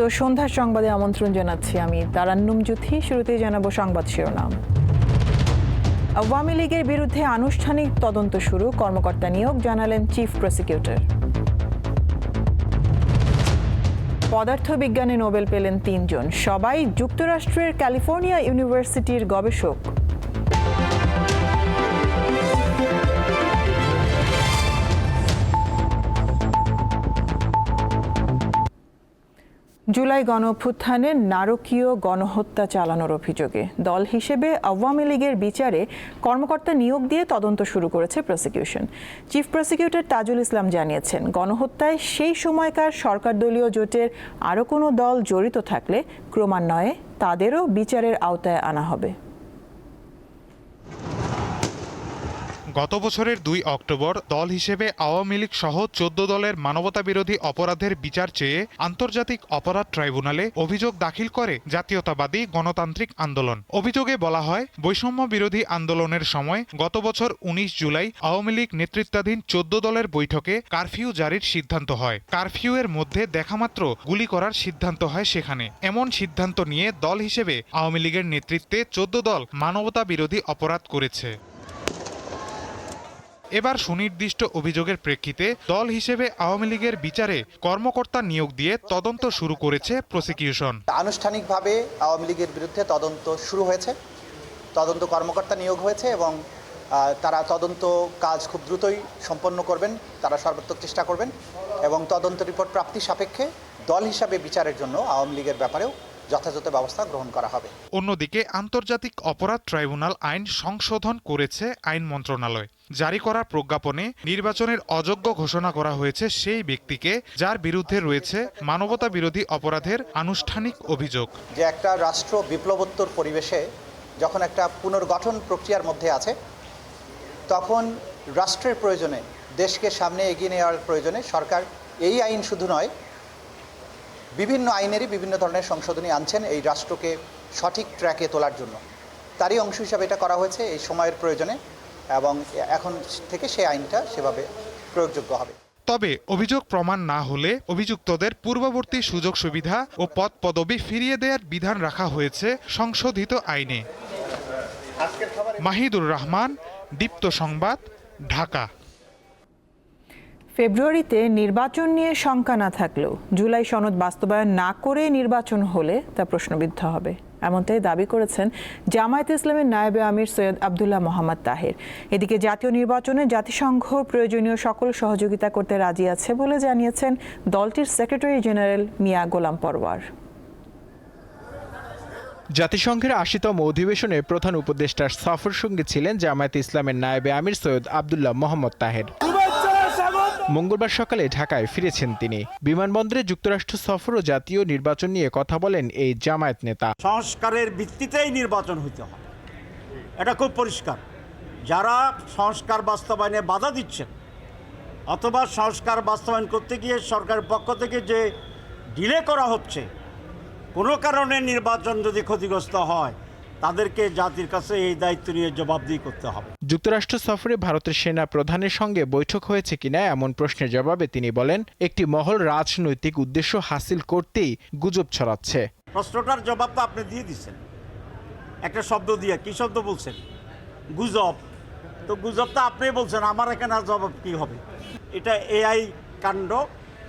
দীপ্ত সন্ধ্যার সংবাদে আমন্ত্রণ জানাচ্ছি আমি তারান্নুম জুথি শুরুতেই জানাব সংবাদ শিরোনাম। আওয়ামী লীগের বিরুদ্ধে আনুষ্ঠানিক তদন্ত শুরু, কর্মকর্তা নিয়োগ, জানালেন চিফ প্রসিকিউটর। পদার্থবিজ্ঞানে নোবেল পেলেন তিনজন, সবাই যুক্তরাষ্ট্রের ক্যালিফোর্নিয়া ইউনিভার্সিটির গবেষক। জুলাই গণঅভ্যুত্থানে নারকীয় গণহত্যা চালানোর অভিযোগে দল হিসেবে আওয়ামী লীগের বিচারে কর্মকর্তা নিয়োগ দিয়ে তদন্ত শুরু করেছে prosecution. Chief prosecutor Tajul Islam জানিয়েছেন, গণহত্যায় সেই সময়কার সরকার দলীয় জোটের আরও কোনো দল জড়িত থাকলে ক্রমান্বয়ে তাদেরও বিচারের আওতায় আনা হবে। গত বছরের দুই অক্টোবর দল হিসেবে আওয়ামী লীগ সহ চোদ্দ দলের মানবতা বিরোধী অপরাধের বিচার চেয়ে আন্তর্জাতিক অপরাধ ট্রাইব্যুনালে অভিযোগ দাখিল করে জাতীয়তাবাদী গণতান্ত্রিক আন্দোলন। অভিযোগে বলা হয়, বৈষম্য বিরোধী আন্দোলনের সময় গত বছর উনিশ জুলাই আওয়ামী লীগ নেতৃত্বাধীন চোদ্দ দলের বৈঠকে কারফিউ জারির সিদ্ধান্ত হয়। কারফিউ এর মধ্যে দেখামাত্র গুলি করার সিদ্ধান্ত হয় সেখানে। এমন সিদ্ধান্ত নিয়ে দল হিসেবে আওয়ামী লীগের নেতৃত্বে চোদ্দ দল মানবতা বিরোধী অপরাধ করেছে। এবার সুনির্দিষ্ট অভিযোগের প্রেক্ষিতে দল হিসেবে আওয়ামী লীগের বিচারে কর্মকর্তা নিয়োগ দিয়ে তদন্ত শুরু করেছে প্রসিকিউশন। আনুষ্ঠানিকভাবে আওয়ামী লীগের বিরুদ্ধে তদন্ত শুরু হয়েছে। তদন্ত কর্মকর্তা নিয়োগ হয়েছে এবং তারা তদন্ত কাজ খুব দ্রুতই সম্পন্ন করবেন, তারা সর্বাত্মক চেষ্টা করবেন এবং তদন্ত রিপোর্ট প্রাপ্তি সাপেক্ষে দল হিসাবে বিচারের জন্য আওয়ামী লীগের ব্যাপারেও যথাযথ ব্যবস্থা গ্রহণ করা হবে। অন্যদিকে আন্তর্জাতিক অপরাধ ট্রাইব্যুনাল আইন সংশোধন করেছে আইন মন্ত্রণালয়। জারি করা প্রজ্ঞাপনে নির্বাচনের অযোগ্য ঘোষণা করা হয়েছে সেই ব্যক্তিকে যার বিরুদ্ধে রয়েছে মানবতা বিরোধী অপরাধের আনুষ্ঠানিক অভিযোগ। যে একটা রাষ্ট্র বিপ্লবোত্তর পরিবেশে যখন একটা পুনর্গঠন প্রক্রিয়ার মধ্যে আছে তখন রাষ্ট্রের প্রয়োজনে দেশকে সামনে এগিয়ে নেওয়ার প্রয়োজনে সরকার এই আইন শুধু নয় বিভিন্ন আইনেরই বিভিন্ন ধরনের সংশোধনী আনছেন এই রাষ্ট্রকে সঠিক ট্র্যাকে তোলার জন্য। তারই অংশ হিসাবে এটা করা হয়েছে এই সময়ের প্রয়োজনে এবং এখন থেকে সেই আইনটা সেভাবে প্রয়োগযোগ্য হবে। তবে অভিযোগ প্রমাণ না হলে অভিযুক্তদের পূর্ববর্তী সুযোগ সুবিধা ও পদ পদবি ফিরিয়ে দেওয়ার বিধান রাখা হয়েছে সংশোধিত আইনে। মাহিদুর রহমান দীপ্ত সংবাদ ঢাকা। ফেব্রুয়ারিতে নির্বাচন নিয়ে শঙ্কা না থাকলেও জুলাই সনদ বাস্তবায়ন না করে নির্বাচন হলে তা প্রশ্নবিদ্ধ হবে। এমনটাই দাবি করেছেন জামায়াত ইসলামের নায়েবে আমির সৈয়দ আবদুল্লাহ মোহাম্মদ তাহের। এদিকে জাতীয় নির্বাচনে জাতিসংঘ প্রয়োজনীয় সকল সহযোগিতা করতে রাজি আছে বলে জানিয়েছেন দলটির সেক্রেটারি জেনারেল মিয়া গোলাম পরওয়ার। জাতিসংঘের আশিতম অধিবেশনে প্রধান উপদেষ্টার সফর সঙ্গে ছিলেন জামায়াত ইসলামের নায়েবে আমির সৈয়দ আবদুল্লাহ মোহাম্মদ তাহের। মঙ্গলবার সকালে ঢাকায় ফিরেছেন তিনি। বিমানবন্দরে যুক্তরাষ্ট্র সফর ও জাতীয় নির্বাচন নিয়ে কথা বলেন এই জামায়াত নেতা। সংস্কারের ভিত্তিতেই নির্বাচন হইতে হয় এটা খুব পরিষ্কার। যারা সংস্কার বাস্তবায়নে বাধা দিচ্ছেন, অথবা সংস্কার বাস্তবায়ন করতে গিয়ে সরকারের পক্ষ থেকে যে ডিলে করা হচ্ছে, কোনো কারণে নির্বাচন যদি ক্ষতিগ্রস্ত হয় তাদেরকে জাতির কাছে এই দায়িত্ব নিয়ে জবাবদিহি করতে হবে। যুক্তরাষ্ট্র সফরে ভারতের সেনা প্রধানের সঙ্গে বৈঠক হয়েছে কিনা এমন প্রশ্নের জবাবে তিনি বলেন একটি মহল রাজনৈতিক উদ্দেশ্য হাসিল করতেই গুজব ছড়াচ্ছে। প্রশ্নটার জবাব তো আপনি দিয়ে দিচ্ছেন। একটা শব্দ দিয়ে কি শব্দ বলছেন? গুজব। তো গুজব তো আপনি বলছেন আমার এখানে জবাব কি হবে? এটা এআই কাণ্ড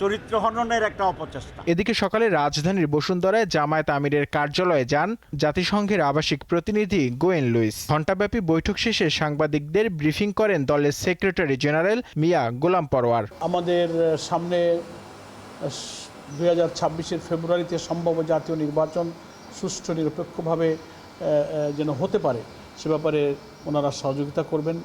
চরিত্র হননের একটা অপচেষ্টা। এদিকে সকালে রাজধানীর বসুন্ধরায় জামায়াত আমিরের কার্যালয়ে যান জাতিসংঘের আবাসিক প্রতিনিধি গোয়েন লুইস। ঘণ্টাব্যাপী বৈঠক শেষে সাংবাদিকদের ব্রিফিং করেন দলের সেক্রেটারি জেনারেল মিয়া গোলাম পরোয়ার। আমাদের সামনে দুই হাজার ছাব্বিশের ফেব্রুয়ারিতে সম্ভব জাতীয় নির্বাচন সুষ্ঠু নিরপেক্ষভাবে যেন হতে পারে সে ব্যাপারে ওনারা সহযোগিতা করবেন।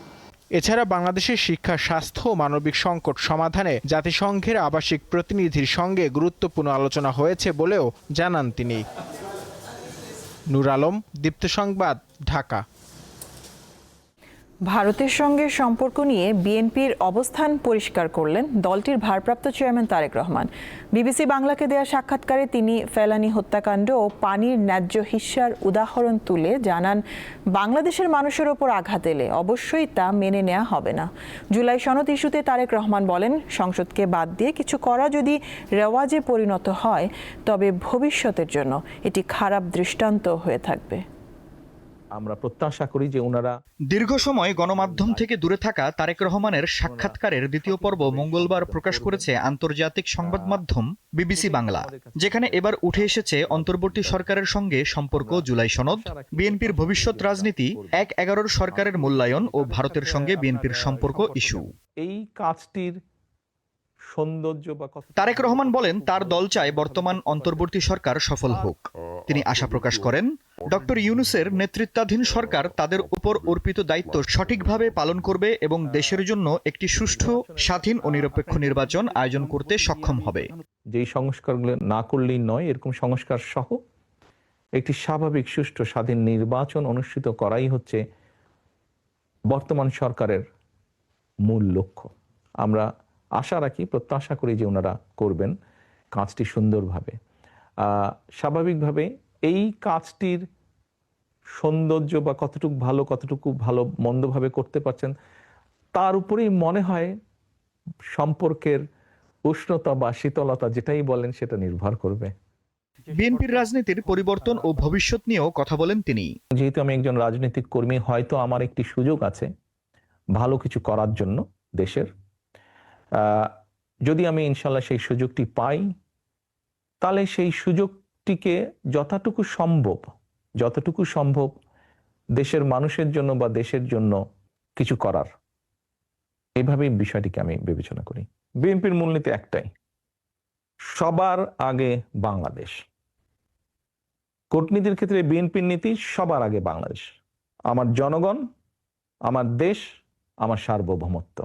এছাড়া বাংলাদেশের শিক্ষা, স্বাস্থ্য ও মানবিক সংকট সমাধানে জাতিসংঘের আবাসিক প্রতিনিধির সঙ্গে গুরুত্বপূর্ণ আলোচনা হয়েছে বলেও জানান তিনি। নুর আলম, দীপ্ত সংবাদ, ঢাকা। ভারতের সঙ্গে সম্পর্ক নিয়ে বিএনপির অবস্থান পরিষ্কার করলেন দলটির ভারপ্রাপ্ত চেয়ারম্যান তারেক রহমান। বিবিসি বাংলাকে দেয়া সাক্ষাৎকারে তিনি ফেলানি হত্যাকাণ্ড ও পানির ন্যায্য হিস্যার উদাহরণ তুলে জানান, বাংলাদেশের মানুষের ওপর আঘাত এলে অবশ্যই তা মেনে নেওয়া হবে না। জুলাই সনদ ইস্যুতে তারেক রহমান বলেন, সংসদকে বাদ দিয়ে কিছু করা যদি রেওয়াজে পরিণত হয়, তবে ভবিষ্যতের জন্য এটি খারাপ দৃষ্টান্ত হয়ে থাকবে। আমরা প্রত্যাশা করি যে ওনারা দীর্ঘ সময় গণমাধ্যম থেকে দূরে থাকা তারেক রহমানের সাক্ষাৎকারের দ্বিতীয় পর্ব মঙ্গলবার প্রকাশ করেছে আন্তর্জাতিক সংবাদ মাধ্যম বিবিসি বাংলা যেখানে এবার উঠে এসেছে অন্তর্বর্তী সরকারের সঙ্গে সম্পর্ক জুলাই সনদ বিএনপির ভবিষ্যৎ রাজনীতি এক এগারোর সরকারের মূল্যায়ন ও ভারতের সঙ্গে বিএনপির সম্পর্ক ইস্যু। এই কাজটির সৌন্দর্য বা তারেক রহমান বলেন তার দল চায় বর্তমান অন্তর্বর্তী সরকার সফল হোক। তিনি আশা প্রকাশ করেন ডক্টর ইউনুসের নেতৃত্বাধীন সরকার তাদের উপর অর্পিত দায়িত্ব সঠিকভাবে পালন করবে এবং দেশের জন্য একটি সুষ্ঠু স্বাধীন ও নিরপেক্ষ নির্বাচন আয়োজন করতে সক্ষম হবে। যেই সংস্কারগুলো না করলেই নয় এরকম সংস্কার সহ একটি স্বাভাবিক সুষ্ঠু স্বাধীন নির্বাচন অনুষ্ঠিত করাই হচ্ছে বর্তমান সরকারের মূল লক্ষ্য। আমরা আশা রাখি প্রত্যাশা করি যে ওনারা করবেন কাজটি সুন্দরভাবে। স্বাভাবিকভাবে এই কাজটির সৌন্দর্য বা কতটুকু ভালো কতটুকু ভালো মন্দভাবে করতে পারছেন তার উপরেই মনে হয় সম্পর্কের উষ্ণতা বা শীতলতা যেটাই বলেন সেটা নির্ভর করবে। বিএনপির রাজনীতির পরিবর্তন ও ভবিষ্যৎ নিয়েও কথা বলেন তিনি। যেহেতু আমি একজন রাজনৈতিক কর্মী হয়তো আমার একটি সুযোগ আছে ভালো কিছু করার জন্য দেশের যদি আমি ইনশাল্লাহ সেই সুযোগটি পাই, তাহলে সেই সুযোগটিকে যতটুকু সম্ভব যতটুকু সম্ভব দেশের মানুষের জন্য বা দেশের জন্য কিছু করার। এভাবেই বিষয়টিকে আমি বিবেচনা করি। বিএনপির মূলনীতি একটাই, সবার আগে বাংলাদেশ। কূটনীতির ক্ষেত্রে বিএনপির নীতি, সবার আগে বাংলাদেশ। আমার জনগণ, আমার দেশ, আমার সার্বভৌমত্ব।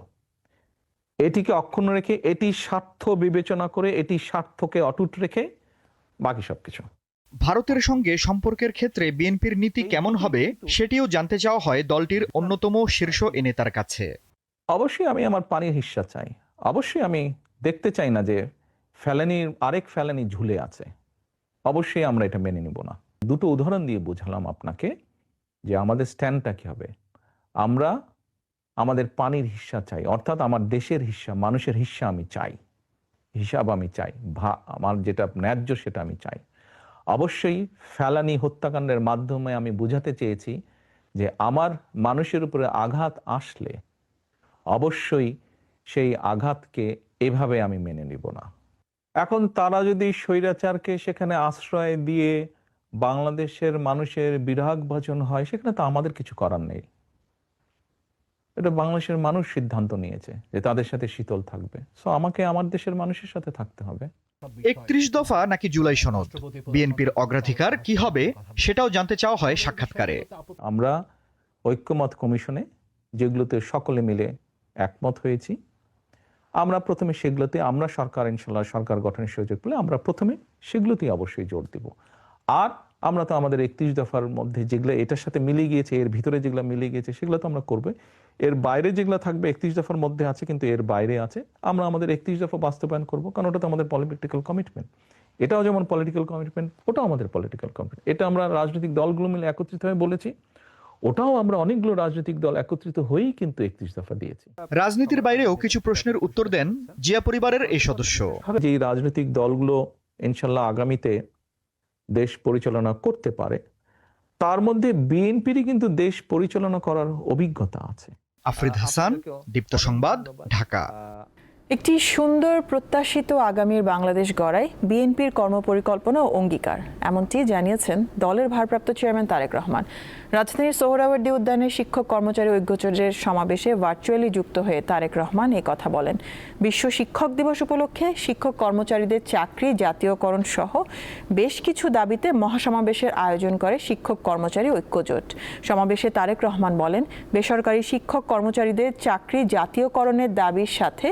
এটিকে অক্ষুণ্ণ রেখে এটি স্বার্থ বিবেচনা করে এটি স্বার্থকে অটুট রেখে বাকি সবকিছু। ভারতের সঙ্গে সম্পর্কের ক্ষেত্রে বিএনপির নীতি কেমন হবে সেটিও জানতে চাওয়া হয় দলটির অন্যতম শীর্ষ এ নেতার কাছে। অবশ্যই আমি আমার পানির হিস্সা চাই। অবশ্যই আমি দেখতে চাই না যে ফেলানির আরেক ফেলানি ঝুলে আছে। অবশ্যই আমরা এটা মেনে নিব না। দুটো উদাহরণ দিয়ে বুঝালাম আপনাকে যে আমাদের স্ট্যান্ডটা কি হবে। আমরা আমাদের পানির হিস্সা চাই, অর্থাৎ আমার দেশের হিস্সা মানুষের হিস্সা আমি চাই, হিসাব আমি চাই, ভা, আমার যেটা ন্যায্য সেটা আমি চাই। অবশ্যই ফেলানি হত্যাকাণ্ডের মাধ্যমে আমি বুঝাতে চেয়েছি যে আমার মানুষের উপরে আঘাত আসলে অবশ্যই সেই আঘাতকে এভাবে আমি মেনে নিব না। এখন তারা যদি স্বৈরাচারকে সেখানে আশ্রয় দিয়ে বাংলাদেশের মানুষের বিরাগ ভাজন হয়, সেখানে তো আমাদের কিছু করার নেই। এটা বাংলাদেশের মানুষ সিদ্ধান্ত নিয়েছে যে তাদের সাথে শীতল থাকবে। সো আমাকে আমার দেশের মানুষের সাথে থাকতে হবে। একত্রিশ দফা নাকি জুলাই সনদ? বিএনপির অগ্রাধিকার কি হবে সেটাও জানতে চাওয়া হয় সাক্ষাৎকারে। আমরা ঐক্যমত কমিশনে যেগুলোতে সকলে মিলে একমত হয়েছি আমরা প্রথমে সেগুলোতে আমরা সরকার ইনশাল্লাহ সরকার গঠনের সুযোগ পেলে আমরা প্রথমে সেগুলোতেই অবশ্যই জোর দেব। আর আমরা তো আমাদের একত্রিশ দফার মধ্যে যেগুলো এটার সাথে মিলে গিয়েছে এর ভিতরে যেগুলো মিলে গিয়েছে সেগুলো তো আমরা করবে এর বাইরে যেগুলো থাকবে একত্রিশ দফার মধ্যে আছে কিন্তু এর বাইরে আছে। আমরা আমাদের একত্রিশ দফা বাস্তবায়ন করব কারণ ওটা তো আমাদের পলিটিক্যাল কমিটমেন্ট এটাও যেমন পলিটিক্যাল কমিটমেন্ট ওটাও আমাদের পলিটিক্যাল কমিটমেন্ট এটা আমরা রাজনৈতিক দলগুলো মিলে একত্রিত হয়ে বলেছি। ওটাও আমরা অনেকগুলো রাজনৈতিক দল একত্রিত হয়েই কিন্তু একত্রিশ দফা দিয়েছি। রাজনীতির বাইরেও কিছু প্রশ্নের উত্তর দেন জিয়া পরিবারের এই সদস্য। যে রাজনৈতিক দলগুলো ইনশাল্লাহ আগামীতে দেশ পরিচালনা করতে পারে তার মধ্যে বিএনপিরই কিন্তু দেশ পরিচালনা করার অভিজ্ঞতা আছে। আফরিদ হাসান দীপ্ত সংবাদ ঢাকা। একটি সুন্দর প্রত্যাশিত আগামীর বাংলাদেশ গড়ায় বিএনপির কর্মপরিকল্পনা ও অঙ্গীকার এমনটি জানিয়েছেন দলের ভারপ্রাপ্ত চেয়ারম্যান তারেক রহমান। রাজধানীর সোহরাওয়ার্দী উদ্যানে শিক্ষক কর্মচারী ঐক্যচর্যের সমাবেশে ভার্চুয়ালি যুক্ত হয়ে তারেক রহমান এই কথা বলেন। বিশ্ব শিক্ষক দিবস উপলক্ষে শিক্ষক কর্মচারীদের চাকরি, জাতীয়করণ সহ বেশ কিছু দাবিতে মহাসমাবেশের আয়োজন করে শিক্ষক কর্মচারী ঐক্যজোট। সমাবেশে তারেক রহমান বলেন, বেসরকারি শিক্ষক কর্মচারীদের চাকরি জাতীয়করণের দাবির সাথে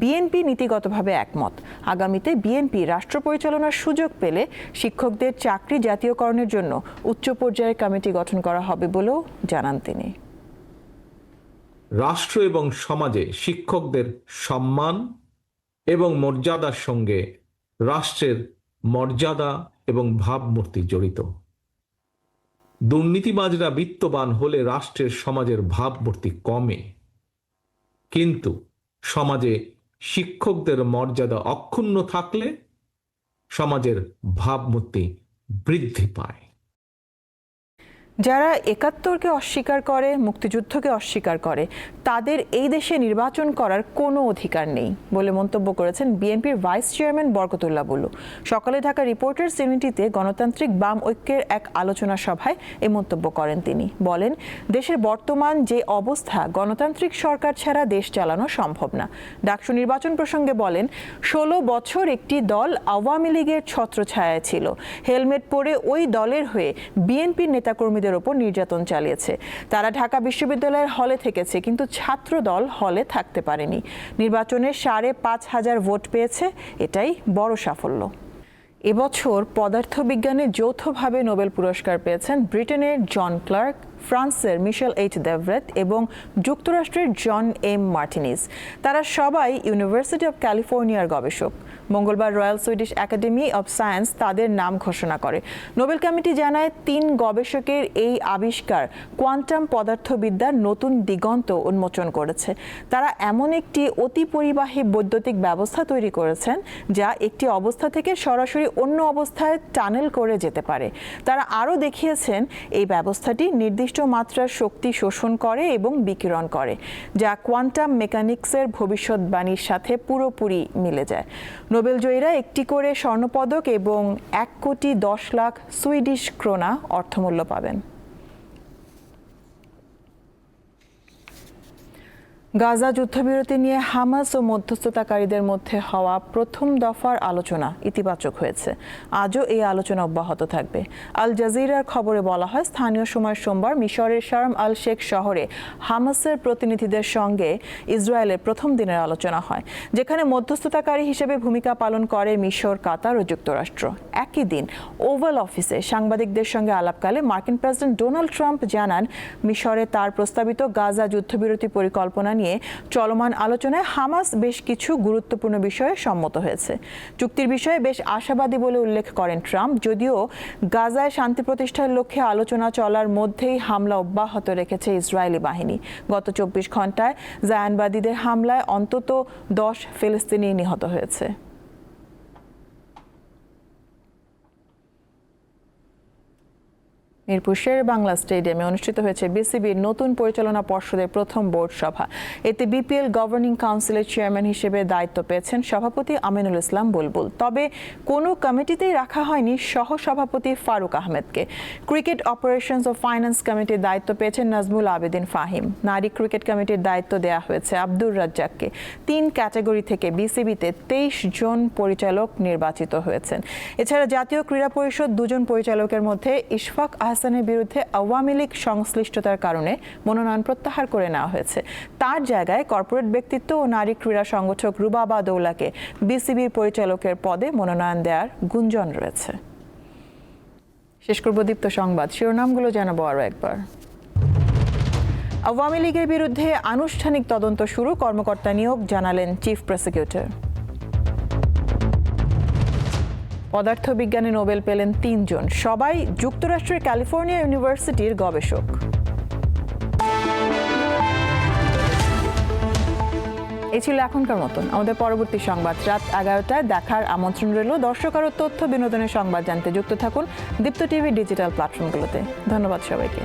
বিএনপি নীতিগতভাবে একমত। আগামীতে বিএনপি রাষ্ট্র পরিচালনার সুযোগ পেলে শিক্ষকদের চাকরি জাতীয়করণের জন্য উচ্চ পর্যায়ের কমিটি গঠন করা হবে বলেও জানান তিনি। রাষ্ট্র এবং সমাজে শিক্ষকদের সম্মান এবং মর্যাদার সঙ্গে রাষ্ট্রের মর্যাদা এবং ভাবমূর্তি জড়িত। দুর্নীতিবাজরা বিত্তবান হলে রাষ্ট্রের সমাজের ভাবমূর্তি কমে। কিন্তু সমাজে শিক্ষকদের মর্যাদা অক্ষুণ্ণ থাকলে সমাজের ভাবমূর্তি বৃদ্ধি পায়। যারা একাত্তরকে অস্বীকার করে, মুক্তিযুদ্ধকে অস্বীকার করে, তাদের এই দেশে নির্বাচন করার কোনো অধিকার নেই বলে মন্তব্য করেছেন বিএনপির ভাইস চেয়ারম্যান বরকতুল্লাহ বুলু সকালে ঢাকা রিপোর্টার্স ইউনিটিতে গণতান্ত্রিক বাম ঐক্যের এক আলোচনা সভায় এই মন্তব্য করেন তিনি। বলেন, দেশের বর্তমান যে অবস্থা, গণতান্ত্রিক সরকার ছাড়া দেশ চালানো সম্ভব না। ডাকসু নির্বাচন প্রসঙ্গে বলেন, ষোলো বছর একটি দল আওয়ামী লীগের ছত্রছায়ায় ছিল। হেলমেট পরে ওই দলের হয়ে বিএনপির নেতাকর্মীদের ওপর নির্যাতন চালিয়েছে। তারা ঢাকা বিশ্ববিদ্যালয়ের হলে থেকেছে, কিন্তু ছাত্র দল হলে থাকতে পারেনি। নির্বাচনে সাড়ে পাঁচ হাজার ভোট পেয়েছে, এটাই বড় সাফল্য। এবছর পদার্থবিজ্ঞানে যৌথভাবে নোবেল পুরস্কার পেয়েছেন ব্রিটেনের জন ক্লার্ক, ফ্রান্সের মিশেল এইচ দেভরেত এবং যুক্তরাষ্ট্রের জন এম মার্টিনিস তারা সবাই ইউনিভার্সিটি অব ক্যালিফোর্নিয়ার গবেষক। মঙ্গলবার Royal Swedish Academy of Science তাদের নাম ঘোষণা করে। নোবেল কমিটি জানায়, তিন গবেষকের এই আবিষ্কার কোয়ান্টাম পদার্থবিদ্যার নতুন দিগন্ত উন্মোচন করেছে। তারা এমন একটি অতি পরিবাহী বৈদ্যুতিক ব্যবস্থা তৈরি করেছেন, যা একটি অবস্থা থেকে সরাসরি অন্য অবস্থায় টানেল করে যেতে পারে। তারা আরও দেখিয়েছেন, এই ব্যবস্থাটি নির্দিষ্ট মাত্রার শক্তি শোষণ করে এবং বিকিরণ করে, যা কোয়ান্টাম মেকানিক্সের ভবিষ্যৎবাণীর সাথে পুরোপুরি মিলে যায়। নোবেল জয়ীরা একটি করে স্বর্ণপদক এবং এক কোটি দশ লাখ সুইডিশ ক্রোনা অর্থমূল্য পাবেন। গাজা যুদ্ধবিরতি নিয়ে হামাস ও মধ্যস্থতাকারীদের মধ্যে হওয়া প্রথম দফার আলোচনা ইতিবাচক হয়েছে। আজও এই আলোচনা অব্যাহত থাকবে। আল জাজিরার খবরে বলা হয়, স্থানীয় সময় সোমবার মিশরের শারম আল শেখ শহরে হামাসের প্রতিনিধিদের সঙ্গে ইসরায়েলের প্রথম দিনের আলোচনা হয়, যেখানে মধ্যস্থতাকারী হিসেবে ভূমিকা পালন করে মিশর, কাতার ও যুক্তরাষ্ট্র। একই দিন ওভাল অফিসে সাংবাদিকদের সঙ্গে আলাপকালে মার্কিন প্রেসিডেন্ট ডোনাল্ড ট্রাম্প জানান, মিশরে তার প্রস্তাবিত গাজা যুদ্ধবিরতি পরিকল্পনা নিয়ে চলমান আলোচনায় হামাস বেশ কিছু গুরুত্বপূর্ণ বিষয়ে সম্মত হয়েছে। চুক্তির বিষয়ে বেশ আশাবাদী বলে উল্লেখ করেন ট্রাম্প, যদিও গাজায় শান্তি প্রতিষ্ঠার লক্ষ্যে আলোচনা চলার মধ্যেই হামলা অব্যাহত রেখেছে ইসরায়েলি বাহিনী। গত চব্বিশ ঘন্টায় জায়ানবাদীদের হামলায় অন্তত দশ ফিলিস্তিনি নিহত হয়েছে। মিরপুর শের বাংলা স্টেডিয়ামে অনুষ্ঠিত হয়েছে বিসিবির নতুন পরিচালনা পর্ষদের প্রথম বোর্ড সভা। এতে বিপিএল গভর্নিং কাউন্সিলের চেয়ারম্যান হিসেবে দায়িত্ব পেয়েছেন সভাপতি আমিনুল ইসলাম বুলবুল। তবে কোনো কমিটিতেই রাখা হয়নি সহ সভাপতি ফারুক আহমেদকে। ক্রিকেট অপারেশনস ও ফাইন্যান্স কমিটির দায়িত্ব পেয়েছেন নাজমুল আবেদিন ফাহিম। নারী ক্রিকেট কমিটির দায়িত্ব দেওয়া হয়েছে আব্দুর রাজ্জাককে। তিন ক্যাটাগরি থেকে বিসিবিতে তেইশ জন পরিচালক নির্বাচিত হয়েছেন। এছাড়া জাতীয় ক্রীড়া পরিষদ দুজন পরিচালকের মধ্যে ইশফাক আহসানের বিরুদ্ধে আওয়ামী লীগ সংশ্লিষ্টতার কারণে মনোনয়ন প্রত্যাহার করে নেওয়া হয়েছে। তার জায়গায় কর্পোরেট ব্যক্তিত্ব ও নারী ক্রীড়া সংগঠক রুবাবা দৌলাকে বিসিবির পরিচালকের পদে মনোনয়ন দেওয়ার গুঞ্জন রয়েছে। শেষ করব দীপ্ত সংবাদ। শিরোনামগুলো জানাব আরও একবার। আওয়ামী লীগের বিরুদ্ধে আনুষ্ঠানিক তদন্ত শুরু, কর্মকর্তা নিয়োগ, জানালেন চিফ প্রসিকিউটর। পদার্থবিজ্ঞানে নোবেল পেলেন তিনজন, সবাই যুক্তরাষ্ট্রের ক্যালিফোর্নিয়া ইউনিভার্সিটির গবেষক। এই ছিল এখনকার মতন। আমাদের পরবর্তী সংবাদ, রাত এগারোটায় দেখার আমন্ত্রণ রইল। দর্শক আরও তথ্য, বিনোদনের সংবাদ জানতে যুক্ত থাকুন দীপ্ত টিভি ডিজিটাল প্ল্যাটফর্মগুলোতে। ধন্যবাদ সবাইকে।